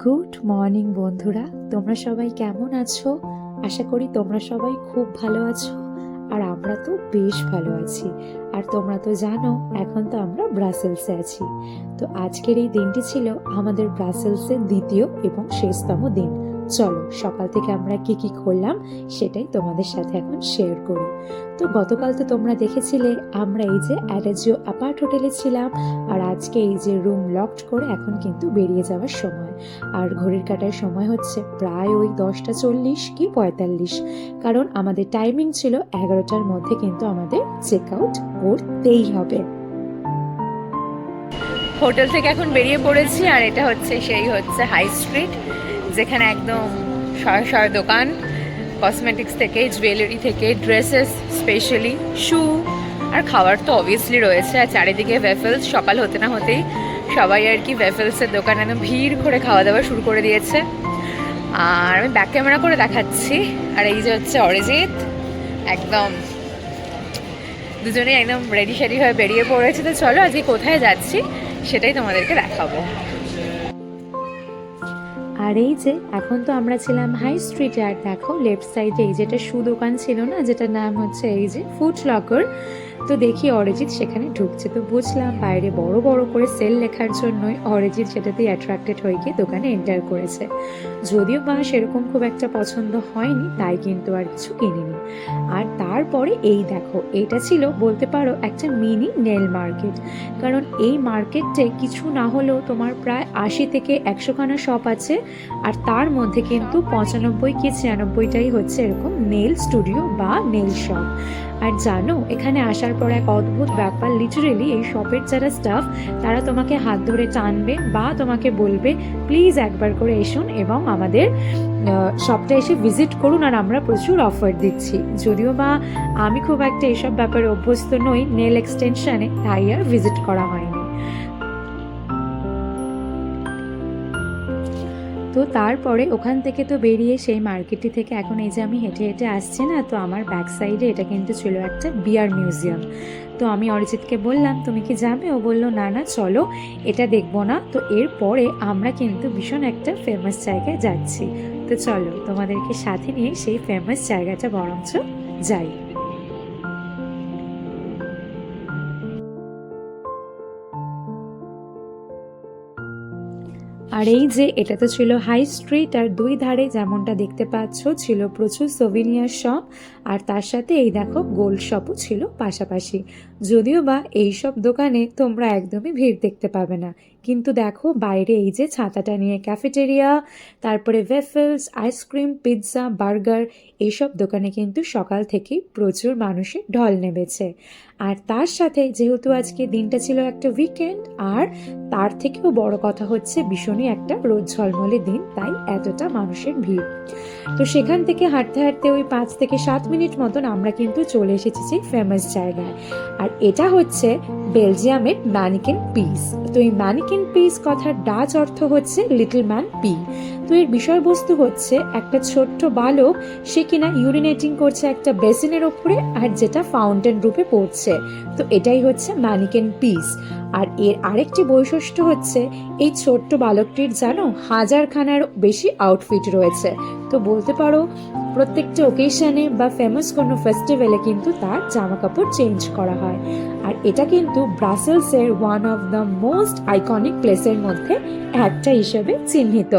Good morning বন্ধুরা, তোমরা সবাই কেমন আছো? আশা করি তোমরা সবাই খুব ভালো আছো আর আমরা তো বেশ ভালো আছি। আর তোমরা তো জানো, এখন তো আমরা ব্রাসেলসে আছি। তো আজকের এই দিনটি ছিল আমাদের ব্রাসেলসের দ্বিতীয় এবং শেষতম দিন। চলো, সকাল থেকে আমরা কি কি করলাম সেটাই তোমাদের সাথে এখন শেয়ার করি। তো গতকাল তো তোমরা দেখেছিলে, আমরা এই যে অ্যাটাজিও অ্যাপার্ট হোটেলে ছিলাম আর আজকে এই যে রুম লকড করে এখন কিন্তু বেরিয়ে যাওয়ার সময়। আর ঘড়ির কাটার সময় হচ্ছে প্রায় ওই দশটা চল্লিশ কি পঁয়তাল্লিশ। কারণ আমাদের টাইমিং ছিল এগারোটার মধ্যে কিন্তু আমাদের চেক আউট করতেই হবে। হোটেল থেকে এখন বেরিয়ে পড়েছি আর এটা হচ্ছে, সেই হচ্ছে হাই স্ট্রিট যেখানে একদম শয় শয় দোকান কসমেটিক্স থেকে জুয়েলারি থেকে ড্রেসেস স্পেশালি শু আর খাবার তো অবভিয়াসলি রয়েছে। আর চারিদিকে ভেফেলস সকাল হতে না হতেই সবাই আর কি ভেফেলসের দোকানে একদম ভিড় করে খাওয়া দাওয়া শুরু করে দিয়েছে। আর আমি ব্যাক ক্যামেরা করে দেখাচ্ছি। আর এই যে হচ্ছে অরিজিৎ, একদম দুজনেই একদম রেডি শেডি হয়ে বেরিয়ে পড়েছে। তো চলো আজকে কোথায় যাচ্ছি সেটাই তোমাদেরকে দেখাবো। আর এই যে, এখন তো আমরা ছিলাম হাই স্ট্রিটে আর দেখো লেফট সাইডে এই যেটা সু দোকান ছিল না, যেটার নাম হচ্ছে এই যে ফুড লকার তো দেখি অরিজিৎ সেখানে ঢুকছে। তো বুঝলাম বাইরে বড় বড় করে সেল লেখার জন্যই অরিজিৎ সেটাতেই অ্যাট্রাক্টেড হয়ে গিয়ে দোকানে এন্টার করেছে। যদিও বা সেরকম খুব একটা পছন্দ হয়নি, তাই কিন্তু আর কিছু কিনিনি। আর তারপরে এই দেখো, এটা ছিল বলতে পারো একটা মিনি নেল মার্কেট কারণ এই মার্কেটে কিছু না হলেও তোমার প্রায় আশি থেকে একশোখানা শপ আছে। আর তার মধ্যে কিন্তু পঁচানব্বই কি ছিয়ানব্বইটাই হচ্ছে এরকম নেল স্টুডিও বা নেল শপ আর জানো, এখানে আসার পর এক অদ্ভুত ব্যাপার লিটারেলি এই শপের যারা স্টাফ তারা তোমাকে হাত ধরে টানবে বা তোমাকে বলবে প্লিজ একবার করে এসুন এবং আমাদের শপটা এসে ভিজিট করুন আর আমরা প্রচুর অফার দিচ্ছি। যদিও বা আমি খুব একটা এসব ব্যাপারে অভ্যস্ত নই নেল এক্সটেনশানে তাই আর ভিজিট করা হয়নি। তো তারপরে ওখান থেকে তো বেরিয়ে সেই মার্কেটটি থেকে এখন এই যে আমি হেঁটে হেঁটে আসছি না, তো আমার ব্যাক সাইডে এটা কিন্তু ছিল একটা বিয়ার মিউজিয়াম তো আমি অরিজিৎকে বললাম, তুমি কি যাবে? ও বলল, না না, চলো, এটা দেখব না। তো এরপরে আমরা কিন্তু ভীষণ একটা ফেমাস জায়গায় যাচ্ছি। তো চলো, তোমাদেরকে সাথে নিয়ে সেই ফেমাস জায়গাটা বরঞ্চ যাই। আর এই যে এটা তো ছিল হাই স্ট্রিট আর দুই ধারে যেমনটা দেখতে পাচ্ছ ছিল প্রচুর সোভিনিয়ার শপ আর তার সাথে এই দেখো গোল্ড শপও ছিল পাশাপাশি। যদিও বা এই সব দোকানে তোমরা একদমই ভিড় দেখতে পাবে না। কিন্তু দেখো বাইরে এই যে ছাতাটা নিয়ে ক্যাফেটেরিয়া তারপরে ভেফেলস আইসক্রিম পিৎজা বার্গার এইসব দোকানে কিন্তু সকাল থেকেই প্রচুর মানুষের ঢল নেমেছে। আর তার সাথে যেহেতু আজকে দিনটা ছিল একটা উইকেন্ড আর তার থেকেও বড় কথা হচ্ছে ভীষণই একটা রোদ ঝলমলে দিন, তাই এতটা মানুষের ভিড়। তো সেখান থেকে হাঁটতে হাঁটতে ওই পাঁচ থেকে সাত মিনিট মতন আমরা কিন্তু চলে এসেছি সেই ফেমাস জায়গায়। আর এটা হচ্ছে বেলজিয়ামের ম্যানিকেন পিস। তো এই ম্যানিকেন পিস কথার ডাচ অর্থ হচ্ছে লিটল ম্যান পি এর বিষয়বস্তু হচ্ছে, একটা ছোট্ট বালক, সে কিনা ইউরিনেটিং করছে একটা বেসিনের ওপরে আর যেটা ফাউন্টেন রূপে পড়ছে। তো এটাই হচ্ছে ম্যানিকেন পিস আর এর আরেকটি বৈশিষ্ট্য হচ্ছে, এই ছোট্ট বালকটির জানো হাজারখানার বেশি আউটফিট রয়েছে। তো বলতে পারো, প্রত্যেকটা ওকেশনে বা ফেমাস কোনো ফেস্টিভ্যালে কিন্তু তার জামা কাপড় চেঞ্জ করা হয়। আর এটা কিন্তু ব্রাসেলসের one of the most iconic প্লেসের মধ্যে একটা হিসেবে চিহ্নিত।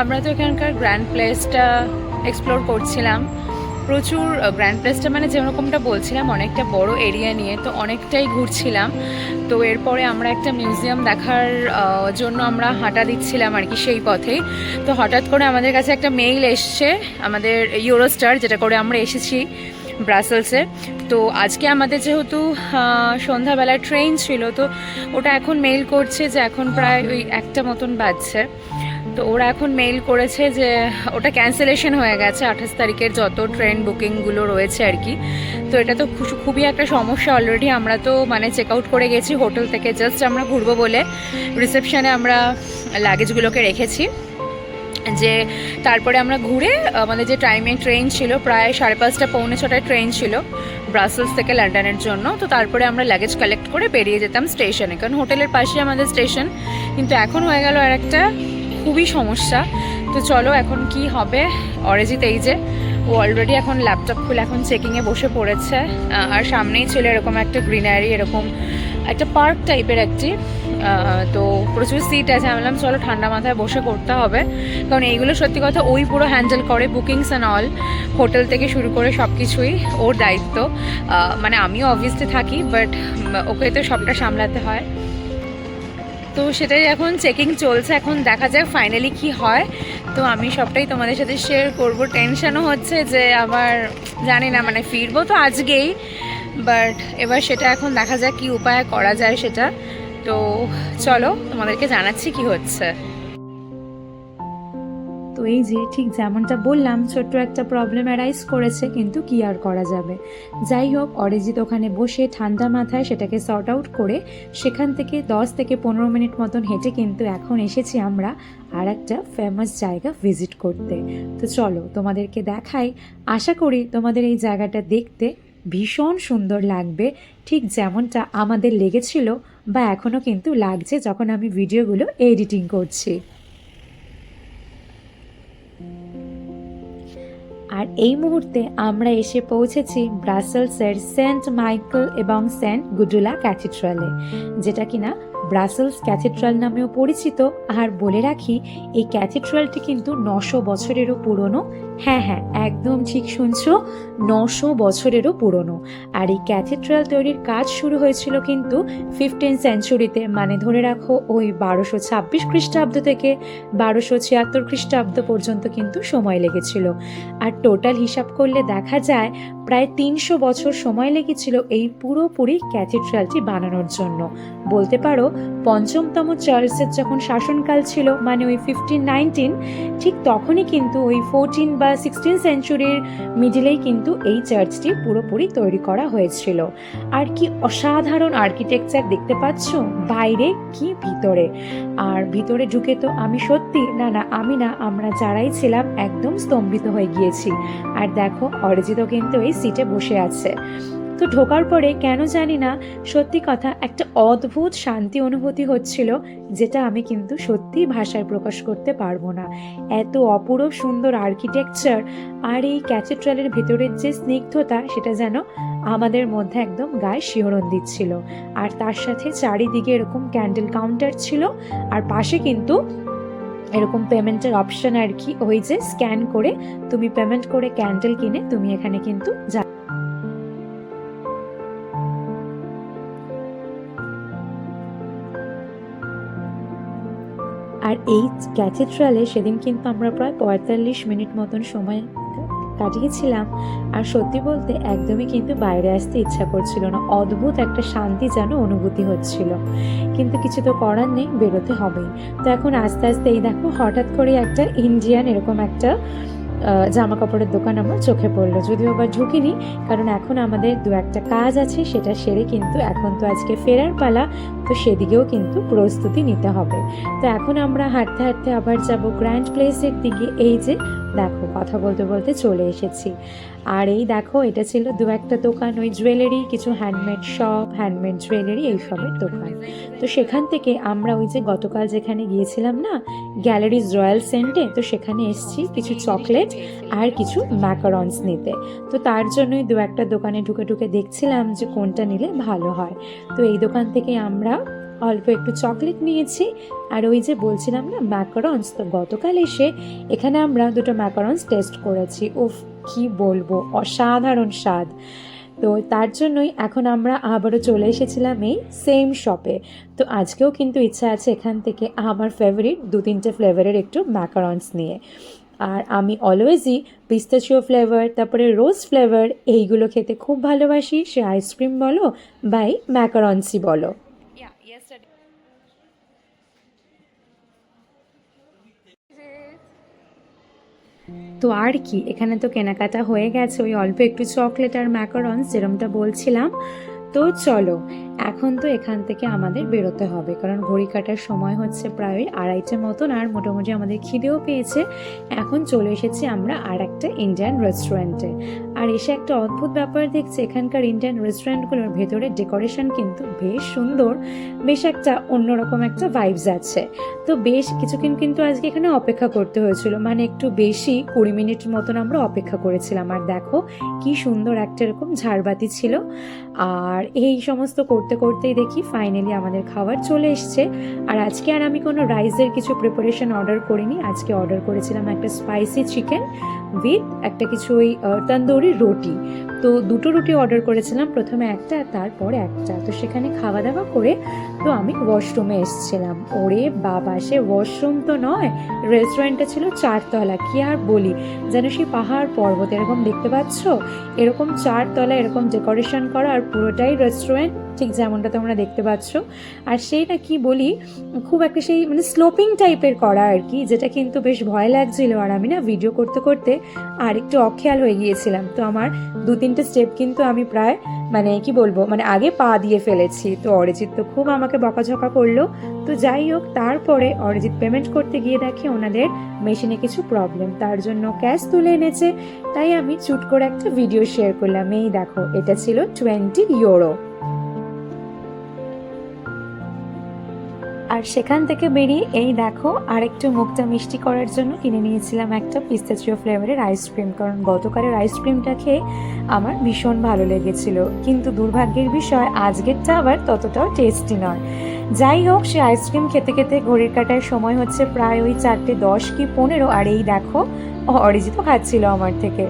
আমরা তো এখানকার গ্র্যান্ড প্লেসটা এক্সপ্লোর করছিলাম। প্রচুর গ্র্যান্ড প্লেসটা মানে যেরকমটা বলছিলাম অনেকটা বড় এরিয়া নিয়ে তো অনেকটাই ঘুরছিলাম। তো এরপরে আমরা একটা মিউজিয়াম দেখার জন্য আমরা হাঁটা দিচ্ছিলাম আর কি সেই পথে তো হঠাৎ করে আমাদের কাছে একটা মেইল এসছে আমাদের ইউরোস্টার যেটা করে আমরা এসেছি ব্রাসেলসে তো আজকে আমাদের যেহেতু আহ, সন্ধ্যাবেলায় ট্রেন ছিল তো ওটা এখন মেইল করছে যে এখন প্রায় ওই একটা মতন বাজছে। তো ওরা এখন মেইল করেছে যে ওটা ক্যান্সেলেশন হয়ে গেছে আঠাশ তারিখের যত ট্রেন বুকিংগুলো রয়েছে আর কি। তো এটা তো খুবই একটা সমস্যা অলরেডি আমরা তো মানে চেক আউট করে গেছি হোটেল থেকে। জাস্ট আমরা ঘুরবো বলে রিসেপশনে আমরা লাগেজগুলোকে রেখেছি। যে তারপরে আমরা ঘুরে আমাদের যে টাইমে ট্রেন ছিল প্রায় সাড়ে পাঁচটা, পৌনে ছটায় ট্রেন ছিল ব্রাসেলস থেকে লন্ডনের জন্য। তো তারপরে আমরা লাগেজ কালেক্ট করে বেরিয়ে যেতাম স্টেশনে কারণ হোটেলের পাশে আমাদের স্টেশন কিন্তু এখন হয়ে গেল আর একটা খুবই সমস্যা। তো চলো এখন কি হবে? অরিজিৎ এই যে, ও অলরেডি এখন ল্যাপটপ খুলে এখন চেকিংয়ে বসে পড়েছে। আর সামনেই ছিল এরকম একটা গ্রিনারি এরকম একটা পার্ক টাইপের একটি। তো প্রচুর সিট আছে। আমি বললাম, চলো ঠান্ডা মাথায় বসে করতে হবে। কারণ এইগুলো সত্যি কথা, ওই পুরো হ্যান্ডেল করে বুকিংস অ্যান্ড অল হোটেল থেকে শুরু করে সব কিছুই ওর দায়িত্ব। মানে আমিও অবভিয়াসলি থাকি বাট ওকে তো সবটা সামলাতে হয়। তো সেটাই এখন চেকিং চলছে, এখন দেখা যাক ফাইনালি কি হয়। তো আমি সবটাই তোমাদের সাথে শেয়ার করব। টেনশনও হচ্ছে যে আবার জানি না মানে ফিরবো তো আজকেই বাট এবার সেটা এখন দেখা যাক কি উপায় করা যায় সেটা। তো চলো তোমাদেরকে জানাচ্ছি কি হচ্ছে। তো এই যে, ঠিক যেমনটা বললাম, ছোট্ট একটা প্রবলেম অ্যারাইজ করেছে, কিন্তু কি আর করা যাবে? যাই হোক, অরিজিৎ ওখানে বসে ঠান্ডা মাথায় সেটাকে সর্ট আউট করে সেখান থেকে দশ থেকে পনেরো মিনিট মতন হেঁটে কিন্তু এখন এসেছি আমরা আর একটা ফেমাস জায়গা ভিজিট করতে। তো চলো, তোমাদেরকে দেখাই। আশা করি তোমাদের এই জায়গাটা দেখতে ভীষণ সুন্দর লাগবে। ঠিক যেমনটা আমাদের লেগেছিল বা এখনও কিন্তু লাগছে যখন আমি ভিডিওগুলো এডিটিং করছি। আর এই মুহূর্তে আমরা এসে পৌঁছেছি ব্রাসেলসের সেন্ট মাইকেল এবং সেন্ট গুডুলা ক্যাথিড্রালে, যেটা কিনা ব্রাসেলস ক্যাথিড্রাল নামেও পরিচিত। আর বলে রাখি, এই ক্যাথিড্রালটি কিন্তু নশো বছরেরও পুরনো হ্যাঁ হ্যাঁ একদম ঠিক শুনছো। নশো বছরেরও পুরনো। আর এই ক্যাথিড্রাল তৈরির কাজ শুরু হয়েছিল কিন্তু ফিফটিন সেঞ্চুরিতে মানে ধরে রাখো, ওই বারোশো ছাব্বিশ খ্রিস্টাব্দ থেকে বারোশো ছিয়াত্তর খ্রিস্টাব্দ পর্যন্ত কিন্তু সময় লেগেছিল। আর টোটাল হিসাব করলে দেখা যায়, প্রায় তিনশো বছর সময় লেগেছিল এই পুরোপুরি ক্যাথিড্রালটি বানানোর জন্য। বলতে পারো, পঞ্চমতম চার্লসের যখন শাসনকাল ছিল মানে ওই ফিফটিন নাইনটিন ঠিক তখনই কিন্তু ওই ফোরটিন বা সিক্সটিন সেঞ্চুরির মিডিলেই কিন্তু এই চার্চটি পুরোপুরি তৈরি করা হয়েছিল। আর কি অসাধারণ আর্কিটেকচার দেখতে পাচ্ছ? বাইরে কি ভিতরে? আর ভিতরে ঢুকে তো আমি সত্যি, না না, আমি না, আমরা যারাই ছিলাম একদম স্তম্ভিত হয়ে গিয়েছি। আর দেখো অরিজিতও কিন্তু এই সিটে বসে আছে। তো ঢোকার পরে কেন জানি না সত্যি কথা একটা অদ্ভুত শান্তি অনুভূতি হচ্ছিল, যেটা আমি কিন্তু সত্যি ভাষায় প্রকাশ করতে পারব না। এত অপূরব সুন্দর আর্কিটেকচার আর এই ক্যাথেড্রালের ভেতরের যে স্নিগ্ধতা, সেটা যেন আমাদের মধ্যে একদম গায়ে শিহরণ দিচ্ছিল। আর তার সাথে চারিদিকে এরকম ক্যান্ডেল কাউন্টার ছিল, আর পাশে কিন্তু এরকম পেমেন্টের অপশান আর কি, ওই যে স্ক্যান করে তুমি পেমেন্ট করে ক্যান্ডেল কিনে তুমি এখানে কিন্তু যা এই ক্যাথেড্রালে সেদিন কিন্তু আমরা প্রায় পঁয়তাল্লিশ মিনিট মতন সময় কাটিয়েছিলাম। আর সত্যি বলতে একদমই কিন্তু বাইরে আসতে ইচ্ছা করছিল না। অদ্ভুত একটা শান্তি যেন অনুভূতি হচ্ছিল। কিন্তু কিছু তো করার নেই, বেরোতে হবেই। তো এখন আস্তে আস্তে এই দেখো, হঠাৎ করে একটা ইন্ডিয়ান এরকম একটা জামা কাপড়ের দোকান আমার চোখে পড়ল। যদিও আবার ঢুকিনি, কারণ এখন আমাদের দু একটা কাজ আছে, সেটা সেরে কিন্তু এখন তো আজকে ফেরার পালা। তো সেদিকেও কিন্তু প্রস্তুতি নিতে হবে। তো এখন আমরা হাঁটতে হাঁটতে আবার যাব গ্র্যান্ড প্লেসের দিকে। এই যে, দেখো, কথা বলতে বলতে চলে এসেছি। আর এই দেখো, এটা ছিল দু একটা দোকান, ওই জুয়েলারি কিছু হ্যান্ডমেড শপ হ্যান্ডমেড জুয়েলারি এইসবের দোকান। তো সেখান থেকে আমরা ওই যে গতকাল যেখানে গিয়েছিলাম না গ্যালারিজ রয়্যাল সেন্টে তো সেখানে এসেছি কিছু চকলেট আর কিছু ম্যাকারনস নিতে। তো তার জন্যই দু একটা দোকানে ঢুকে ঢুকে দেখছিলাম যে কোনটা নিলে ভালো হয়। তো এই দোকান থেকে আমরা অল্প একটু চকলেট নিয়েছি। আর ওই যে বলছিলাম না ম্যাকারনস তো গতকাল এসে এখানে আমরা দুটো ম্যাকারনস টেস্ট করেছি। উফ, কি বলব, অসাধারণ স্বাদ। তো তার জন্যই এখন আমরা আবারও চলে এসেছিলাম এই সেম শপে তো আজকেও কিন্তু ইচ্ছা আছে এখান থেকে আমার ফেভারিট দু তিনটে ফ্লেভারের একটু ম্যাকারনস নিয়ে। আর আমি অলওয়েজই পিস্তাচিও ফ্লেভার তারপরে রোজ ফ্লেভার এইগুলো খেতে খুব ভালোবাসি। সে আইসক্রিম বলো বাই ম্যাকারনসই বলো। তো আর কি, এখানে তো কেনাকাটা হয়ে গেছে। ওই অল্প একটু চকলেট আর ম্যাকারন্স যেরমটা বলছিলাম। তো চলো, এখন তো এখান থেকে আমাদের বেরোতে হবে, কারণ ঘড়ি কাটার সময় হচ্ছে প্রায় আড়াইটে মতন আর মোটামুটি আমাদের খিদেও পেয়েছে। এখন চলে এসেছি আমরা আর একটা ইন্ডিয়ান রেস্টুরেন্টে আর এসে একটা অদ্ভুত ব্যাপার দেখছি, এখানকার ইন্ডিয়ান রেস্টুরেন্টগুলোর ভেতরে ডেকোরেশন কিন্তু বেশ সুন্দর, বেশ একটা অন্যরকম একটা ভাইবস আছে। তো বেশ কিছুক্ষণ কিন্তু আজকে এখানে অপেক্ষা করতে হয়েছিল মানে একটু বেশি কুড়ি মিনিট মতন আমরা অপেক্ষা করেছিলাম। আর দেখো, কি সুন্দর একটা এরকম ঝাড়বাতি ছিল। আর এই সমস্ত করতে করতেই দেখি ফাইনালি আমাদের খাবার চলে এসছে। আর আজকে আর আমি কোনো রাইসের কিছু প্রিপারেশন অর্ডার করিনি। আজকে অর্ডার করেছিলাম একটা স্পাইসি চিকেন উইথ একটা কিছু ওই তন্দুরি রুটি। তো দুটো রুটি অর্ডার করেছিলাম, প্রথমে একটা আর তারপর একটা। তো সেখানে খাওয়া দাওয়া করে তো আমি ওয়াশরুমে এসেছিলাম। ওরে বাবা, সে ওয়াশরুম তো নয় রেস্টুরেন্টটা ছিল চারতলা। কি আর বলি? যেন সেই পাহাড় পর্বত, এরকম দেখতে পাচ্ছ? এরকম চারতলা, এরকম ডেকোরেশন করা আর পুরোটাই রেস্টুরেন্ট ঠিক যেমনটা তোমরা দেখতে পাচ্ছ। আর সেইটা কি বলি, খুব একটা সেই মানে স্লোপিং টাইপের করা আর কি, যেটা কিন্তু বেশ ভয় লাগছিল। আর আমি না ভিডিও করতে করতে আর একটু অখেয়াল হয়ে গিয়েছিলাম। তো আমার দু তিনটে স্টেপ কিন্তু আমি প্রায় মানে কি বলব মানে আগে পা দিয়ে ফেলেছি। তো অরিজিৎ তো খুব আমাকে বকাঝকা করল। তো যাই হোক, তারপরে অরিজিৎ পেমেন্ট করতে গিয়ে দেখে ওনাদের মেশিনে কিছু প্রবলেম তার জন্য ক্যাশ তুলে এনেছে। তাই আমি চুট করে একটা ভিডিও শেয়ার করলাম। এই দেখো, এটা ছিল টোয়েন্টি ইউরো সেখান থেকে বেরিয়ে এই দেখো আরেকটু মুখটা মিষ্টি করার জন্য কিনে নিয়েছিলাম একটা পিস্তাচিও ফ্লেভারের আইসক্রিম কারণ গতকালের আইসক্রিমটা খেয়ে আমার ভীষণ ভালো লেগেছিল। কিন্তু দুর্ভাগ্যের বিষয়, আজকেরটা আবার ততটাও টেস্টি নয়। যাই হোক, সে আইসক্রিম খেতে খেতে ঘড়ির কাটার সময় হচ্ছে প্রায় ওই চারটে দশ কি পনেরো, আর এই দেখো, অরিজিৎ খাচ্ছিল আমার থেকে।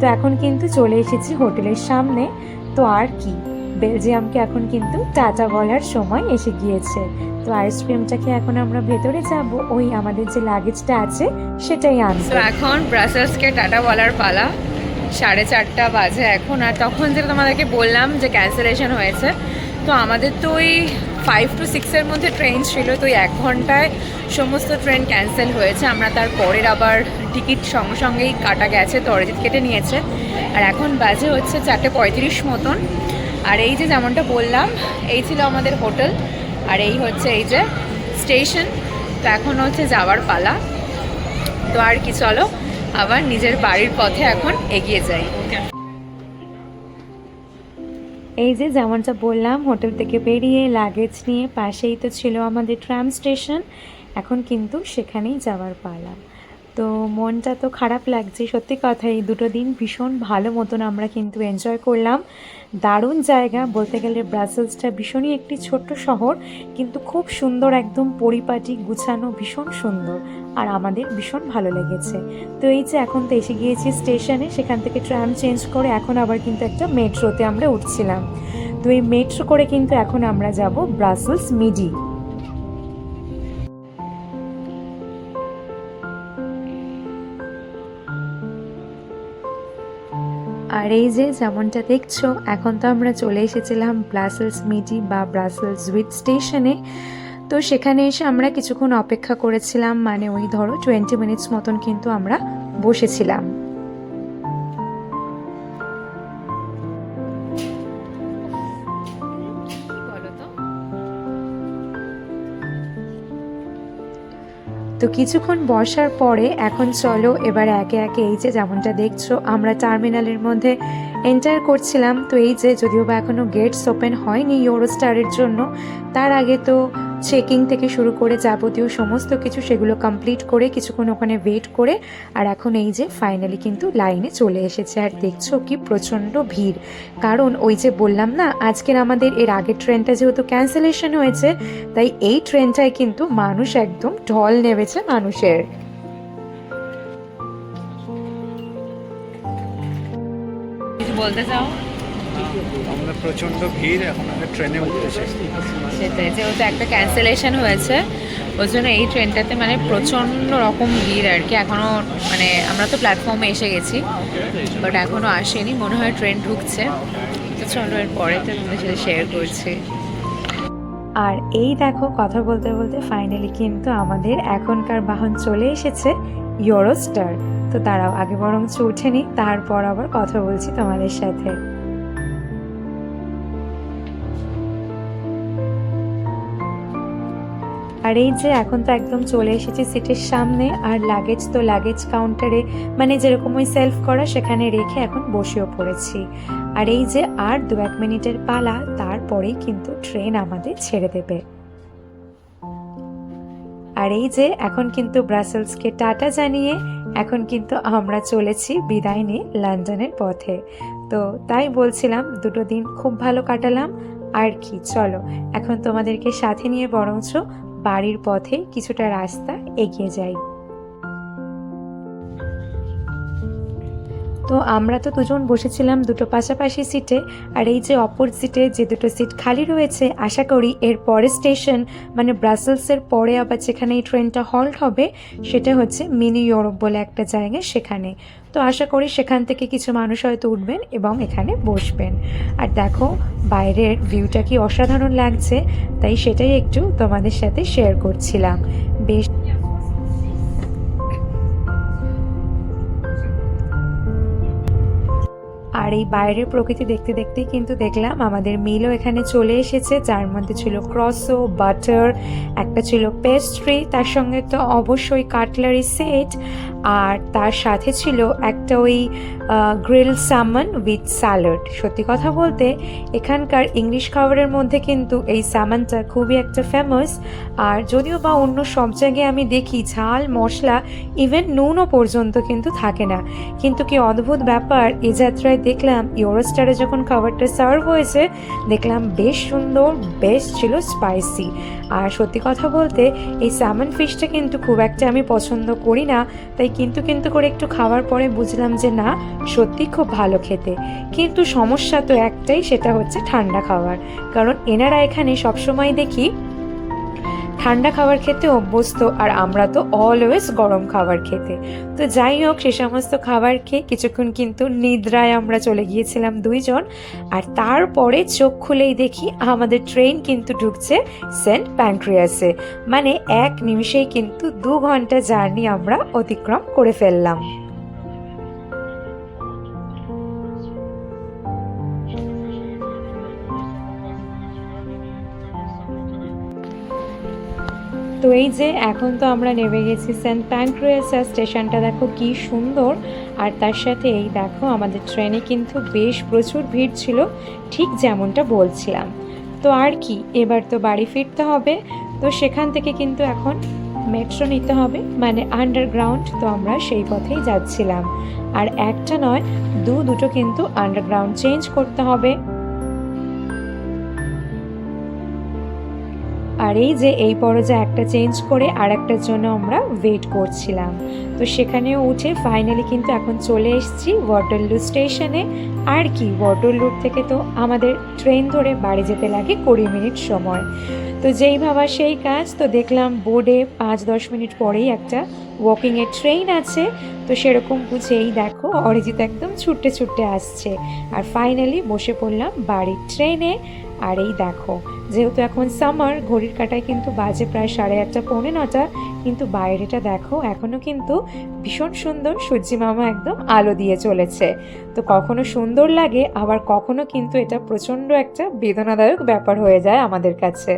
তো এখন কিন্তু চলে এসেছি হোটেলের সামনে, তো আর কি। বেলজিয়ামকে এখন কিন্তু টাটা বলার সময় এসে গিয়েছে। তো আইসক্রিমটাকে এখন আমরা ভেতরে যাব, ওই আমাদের যে লাগেজটা আছে, সেটাই আনব। এখন ব্রাসেলসকে টাটা বলার পালা। সাড়ে চারটা বাজে এখন, আর তখন যেটা তোমাদেরকে বললাম যে ক্যান্সেলেশন হয়েছে, তো আমাদের তো ওই ফাইভ টু সিক্সের মধ্যে ট্রেন ছিল, তো ওই এক ঘন্টায় সমস্ত ট্রেন ক্যান্সেল হয়েছে। আমরা তার পরের আবার টিকিট সঙ্গে সঙ্গেই কাটা গেছে, তো অরিজিৎ কেটে নিয়েছে। আর এখন বাজে হচ্ছে চারটে পঁয়ত্রিশ মতন। আর এই যে যেমনটা বললাম, এই ছিল আমাদের হোটেল, আর এই হচ্ছে এই যে স্টেশন। তো এখন হচ্ছে যাওয়ার পালা। তো আর কি, চলো, আবার নিজের বাড়ির পথে এখন এগিয়ে যাই। এই যে যেমনটা বললাম, হোটেল থেকে বেরিয়ে লাগেজ নিয়ে পাশেই তো ছিল আমাদের ট্রাম স্টেশন এখন কিন্তু সেখানেই যাওয়ার পালা। তো মনটা তো খারাপ লাগছে। সত্যি কথা, এই দুটো দিন ভীষণ ভালো মতন আমরা কিন্তু এনজয় করলাম। দারুণ জায়গা, বলতে গেলে ব্রাসেলসটা ভীষণই একটি ছোট্ট শহর, কিন্তু খুব সুন্দর একদম পরিপাটি, গুছানো, ভীষণ সুন্দর, আর আমাদের ভীষণ ভালো লেগেছে। তো এই যে এখন তো এসে গিয়েছি স্টেশনে, সেখান থেকে ট্রাম চেঞ্জ করে এখন আবার কিন্তু একটা মেট্রোতে আমরা উঠছিলাম। তো এই মেট্রো করে কিন্তু এখন আমরা যাব ব্রাসেলস মিডি। আর এই যে যেমনটা দেখছ, এখন তো আমরা চলে এসেছিলাম ব্রাসেলস মিডি বা ব্রাসেলস উইথ স্টেশনে তো সেখানে এসে আমরা কিছুক্ষণ অপেক্ষা করেছিলাম মানে ওই ধরো টোয়েন্টি মিনিটস মতন কিন্তু আমরা বসেছিলাম। তো কিছুক্ষণ বসার পরে এখন চলো এবার একে একে এই যে যেমনটা দেখছ, আমরা টার্মিনালের মধ্যে এন্টার করছিলাম, তো এই যে যদিও বা এখনও গেটস ওপেন হয়নি ইউরোস্টারের জন্য, তার আগে তো চেকিং থেকে শুরু করে যাবতীয় সমস্ত কিছু সেগুলো কমপ্লিট করে কিছুক্ষণ ওখানে ওয়েট করে, আর এখন এই যে ফাইনালি কিন্তু লাইনে চলে এসেছে। আর দেখছ কি প্রচণ্ড ভিড়। কারণ ওই যে বললাম না, আজকের আমাদের এর আগের ট্রেনটা যেহেতু ক্যান্সেলেশন হয়েছে, তাই এই ট্রেনটায় কিন্তু মানুষ একদম ঢল নেমেছে মানুষের। বলতে চাও? আমাদের প্রচণ্ড ভিড় এখন আমরা ট্রেনে উঠতেছি। সেটাই যেহেতু একটা ক্যান্সেলেশন হয়েছে ওই জন্য এই ট্রেনটাতে মানে প্রচণ্ড রকম ভিড় আর কি। এখনও মানে আমরা তো প্ল্যাটফর্মে এসে গেছি বাট এখনও আসেনি। মনে হয় ট্রেন ঢুকছে। তো চলো এর পরে তো তোমাদের সাথে শেয়ার করছি। আর এই দেখো কথা বলতে বলতে ফাইনালি কিন্তু আমাদের এখনকার বাহন চলে এসেছে ইউরোস্টার তো তারাও আগে বরঞ্চ উঠেনি তারপর আবার কথা বলছি তোমাদের সাথে। আর এই যে এখন তো একদম চলে এসেছি সিটের সামনে, আর লাগেজ তো লাগেজ কাউন্টারে মানে যেরকম ওই সেলফ করা সেখানে রেখে এখন বসেও পড়েছি। আর এই যে আর দু এক মিনিটের পালা, তারপরেই কিন্তু ট্রেন আমাদের ছেড়ে দেবে। আর এই যে এখন কিন্তু ব্রাসেলসকে টাটা জানিয়ে, এখন কিন্তু আমরা চলেছি বিদায় নিয়ে লন্ডনের পথে। তো তাই বলছিলাম, দুটো দিন খুব ভালো কাটালাম। আর কি, চলো, এখন তোমাদেরকে সাথে নিয়ে বরঞ্চ বাড়ির পথে কিছুটা রাস্তা এগিয়ে যাই তো আমরা তো দুজন বসেছিলাম দুটো পাশাপাশি সিটে, আর এই যে অপর সিটে যে দুটো সিট খালি রয়েছে, আশা করি এর পরের স্টেশন মানে ব্রাসেলসের পরে আবার যেখানে এই ট্রেনটা হল্ট হবে, সেটা হচ্ছে মিনি ইউরোপ বলে একটা জায়গা সেখানে। তো আশা করি সেখান থেকে কিছু মানুষ হয়তো উঠবেন এবং এখানে বসবেন। আর দেখো, বাইরের ভিউটা কি অসাধারণ লাগছে, তাই সেটাই একটু তোমাদের সাথে শেয়ার করছিলাম। বেশ আর এই বাইরের প্রকৃতি দেখতে দেখতেই কিন্তু দেখলাম আমাদের মিলও এখানে চলে এসেছে, যার মধ্যে ছিল ক্রসো বাটার একটা ছিল পেস্ট্রি তার সঙ্গে তো অবশ্যই কাটলারি সেট আর তার সাথে ছিল একটা ওই গ্রিল সামন উইথ স্যালাড সত্যি কথা বলতে, এখানকার ইংলিশ খাবারের মধ্যে কিন্তু এই সামানটা খুবই একটা ফেমাস আর যদিও বা অন্য সব জায়গায় আমি দেখি ঝাল, মশলা ইভেন নুনও পর্যন্ত কিন্তু থাকে না। কিন্তু কি অদ্ভুত ব্যাপার, এ যাত্রায় দেখলাম ইউরোস্টারে যখন খাবারটা সার্ভ হয়েছে, দেখলাম বেশ সুন্দর, বেশ ছিল স্পাইসি আর সত্যি কথা বলতে, এই স্যামন ফিশটা কিন্তু খুব একটা আমি পছন্দ করি না, তাই কিন্তু কিন্তু করে একটু খাওয়ার পরে বুঝলাম যে না, সত্যি খুব ভালো খেতে। কিন্তু সমস্যা তো একটাই, সেটা হচ্ছে ঠান্ডা খাবার কারণ এনারা এখানে সবসময় দেখি ঠান্ডা খাবার খেতে অভ্যস্ত আর আমরা তো অলওয়েজ গরম খাবার খেতে। তো যাই হোক, সে সমস্ত খাবার খেয়ে কিছুক্ষণ কিন্তু নিদ্রায় আমরা চলে গিয়েছিলাম দুইজন। আর তারপরে চোখ খুলেই দেখি আমাদের ট্রেন কিন্তু ঢুকছে সেন্ট প্যাঙ্ক্রিয়াসে মানে এক নিমিষেই কিন্তু দু ঘণ্টা জার্নি আমরা অতিক্রম করে ফেললাম। তো এই যে এখন তো আমরা নেমে গেছি সেন্ট প্যাঙ্ক্রিয়াসা স্টেশনটা, দেখো কি সুন্দর। আর তার সাথে এই দেখো আমাদের ট্রেনে কিন্তু বেশ প্রচুর ভিড় ছিল, ঠিক যেমনটা বলছিলাম। তো আর কি, এবার তো বাড়ি ফিরতে হবে। তো সেখান থেকে কিন্তু এখন মেট্রো নিতে হবে মানে আন্ডারগ্রাউন্ড তো আমরা সেই পথেই যাচ্ছিলাম। আর একটা নয়, দু দুটো কিন্তু আন্ডারগ্রাউন্ড চেঞ্জ করতে হবে। আর এই যে এই পরজা একটা চেঞ্জ করে আর একটার জন্য আমরা ওয়েট করছিলাম। তো সেখানেও উঠে ফাইনালি কিন্তু এখন চলে এসেছি ওয়াটারলু স্টেশনে আর কি ওয়াটারলুর থেকে তো আমাদের ট্রেন ধরে বাড়ি যেতে লাগে কুড়ি মিনিট সময়। তো যেই ভাবা সেই কাজ, তো দেখলাম বোর্ডে পাঁচ দশ মিনিট পরেই একটা ওয়াকিংয়ের ট্রেন আছে। তো সেরকম বুঝেই দেখো, অরিজিৎ একদম ছুটতে ছুটতে আসছে। আর ফাইনালি বসে পড়লাম বাড়ির ট্রেনে আর এই দেখো যেহেতু এখন সামার, ঘড়ির কাটায় কিন্তু বাজে প্রায় সাড়ে আটটা, পৌনে নটা। কিন্তু বাইরেটা দেখো এখনও কিন্তু ভীষণ সুন্দর সূর্যি মামা একদম আলো দিয়ে চলেছে। তো কখনো সুন্দর লাগে, আবার কখনো কিন্তু এটা প্রচণ্ড একটা বেদনাদায়ক ব্যাপার হয়ে যায় আমাদের কাছে।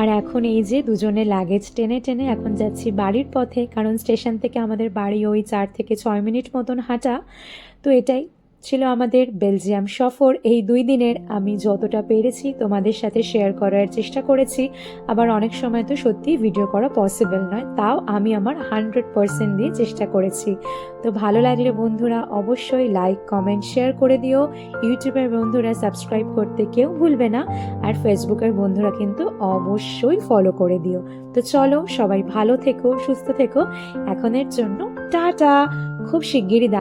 আর এখন এই যে দুজনে লাগেজ টেনে টেনে এখন যাচ্ছি বাড়ির পথে, কারণ স্টেশন থেকে আমাদের বাড়ি ওই চার থেকে ছয় মিনিট মতন হাঁটা। তো এটাই ছিল আমাদের বেলজিয়াম সফর। এই দুই দিনের আমি যতটা পেরেছি তোমাদের সাথে শেয়ার করার চেষ্টা করেছি। আবার অনেক সময় তো সত্যি ভিডিও করা পসিবল নয়, তাও আমি আমার হান্ড্রেড পারসেন্ট দিয়ে চেষ্টা করেছি। তো ভালো লাগলে বন্ধুরা অবশ্যই লাইক কমেন্ট শেয়ার করে দিও। ইউটিউবের বন্ধুরা সাবস্ক্রাইব করতে কেউ ভুলবে না। আর ফেসবুকের বন্ধুরা কিন্তু অবশ্যই ফলো করে দিও। তো চলো সবাই ভালো থেকো, সুস্থ থেকো। এখনের জন্য টাটা। খুব শিগগিরই